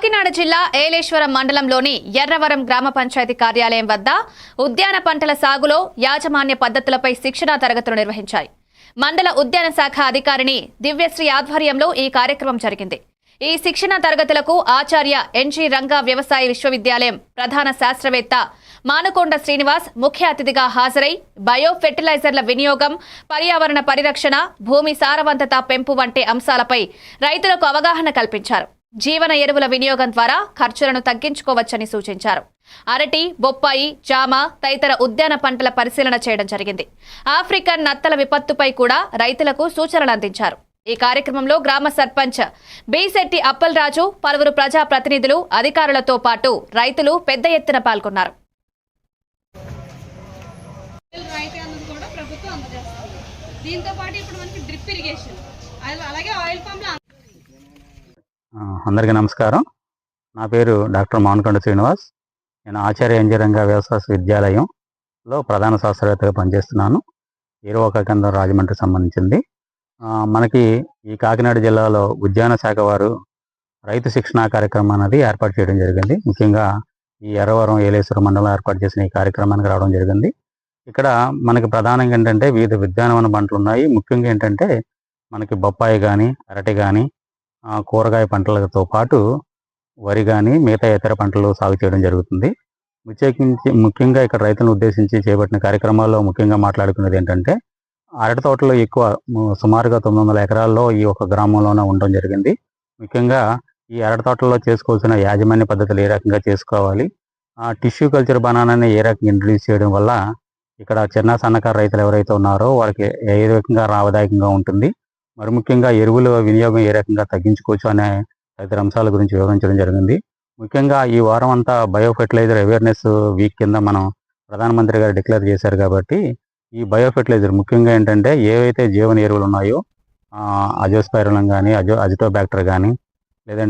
కాకినాడ జిల్లా ఏలేశ్వరం మండలంలోని ఎర్రవరం గ్రామ పంచాయతీ కార్యాలయం వద్ద ఉద్యాన పంటల సాగులో యాజమాన్య పద్ధతులపై శిక్షణా తరగతులు నిర్వహించాయి. మండల ఉద్యాన శాఖ అధికారిని దివ్యశ్రీ ఆధ్వర్యంలో ఈ కార్యక్రమం జరిగింది. ఈ శిక్షణ తరగతులకు ఆచార్య ఎన్జీ రంగా వ్యవసాయ విశ్వవిద్యాలయం ప్రధాన శాస్త్రవేత్త మానుకొండ శ్రీనివాస్ ముఖ్య అతిథిగా హాజరై బయో ఫెర్టిలైజర్ల వినియోగం పర్యావరణ పరిరక్షణ భూమి సారవంతత పెంపు వంటి అంశాలపై రైతులకు అవగాహన కల్పించారు. జీవన ఎరువుల వినియోగం ద్వారా ఖర్చులను తగ్గించుకోవచ్చని సూచించారు. అరటి బొప్పాయి జామ తదితర ఉద్యాన పంటల పరిశీలన చేయడం జరిగింది. ఆఫ్రికన్ నత్తల విపత్తుపై కూడా రైతులకు సూచనలు అందించారు. ఈ కార్యక్రమంలో గ్రామ సర్పంచ్ బీశెట్టి అప్పలరాజు పలువురు ప్రజా ప్రతినిధులు అధికారులతో పాటు రైతులు పెద్ద ఎత్తున పాల్గొన్నారు. దీంతో పాటు ఇప్పుడు మనకి డ్రిప్ ఇరిగేషన్. అలాగే ఆయిల్ పంప్లు అందరికీ నమస్కారం. నా పేరు డాక్టర్ మానకొండ శ్రీనివాస్. నేను ఆచార్య ఇంజనీరింగ్ వ్యవసాయ విద్యాలయంలో ప్రధాన శాస్త్రవేత్తగా పనిచేస్తున్నాను. ఏరువాక కేంద్రం రాజమండ్రికి సంబంధించింది. మనకి ఈ కాకినాడ జిల్లాలో ఉద్యాన శాఖ వారు రైతు శిక్షణా కార్యక్రమం అనేది ఏర్పాటు చేయడం జరిగింది. ముఖ్యంగా ఈ ఎర్రవరం ఏలేశ్వరం మండలం ఏర్పాటు చేసిన ఈ కార్యక్రమానికి రావడం జరిగింది. ఇక్కడ మనకి ప్రధానంగా ఏంటంటే వివిధ ఉద్యానవన పంటలు ఉన్నాయి. ముఖ్యంగా ఏంటంటే మనకి బొప్పాయి కానీ అరటి కానీ కూరగాయ పంటలతో పాటు వరి కానీ మిగతా ఇతర పంటలు సాగు చేయడం జరుగుతుంది. ప్రత్యేకించి ముఖ్యంగా ఇక్కడ రైతులను ఉద్దేశించి చేపట్టిన కార్యక్రమాల్లో ముఖ్యంగా మాట్లాడుకున్నది ఏంటంటే అరటి తోటలో ఎక్కువ సుమారుగా తొమ్మిది వందల ఎకరాల్లో ఈ ఒక గ్రామంలోనే ఉండడం జరిగింది. ముఖ్యంగా ఈ అరటి తోటల్లో చేసుకోవాల్సిన యాజమాన్య పద్ధతులు ఏ రకంగా చేసుకోవాలి ఆ టిష్యూ కల్చర్ బనానాని ఏ రకంగా ఇంట్రడ్యూస్ చేయడం వల్ల ఇక్కడ చిన్న సన్నకారు రైతులు ఎవరైతే ఉన్నారో వాళ్ళకి ఏ రకంగా లాభదాయకంగా ఉంటుంది మరి ముఖ్యంగా ఎరువుల వినియోగం ఏ రకంగా తగ్గించుకోవచ్చు అనే తదితర అంశాల గురించి వివరించడం జరిగింది. ముఖ్యంగా ఈ వారం అంతా బయో ఫెర్టిలైజర్ అవేర్నెస్ వీక్ కింద మనం ప్రధానమంత్రి గారు డిక్లేర్ చేశారు కాబట్టి ఈ బయో ఫెర్టిలైజర్ ముఖ్యంగా ఏంటంటే ఏవైతే జీవన ఎరువులు ఉన్నాయో అజోస్పైరలం కానీ అజో అజిటోబ్యాక్టర్ కానీ లేదంటే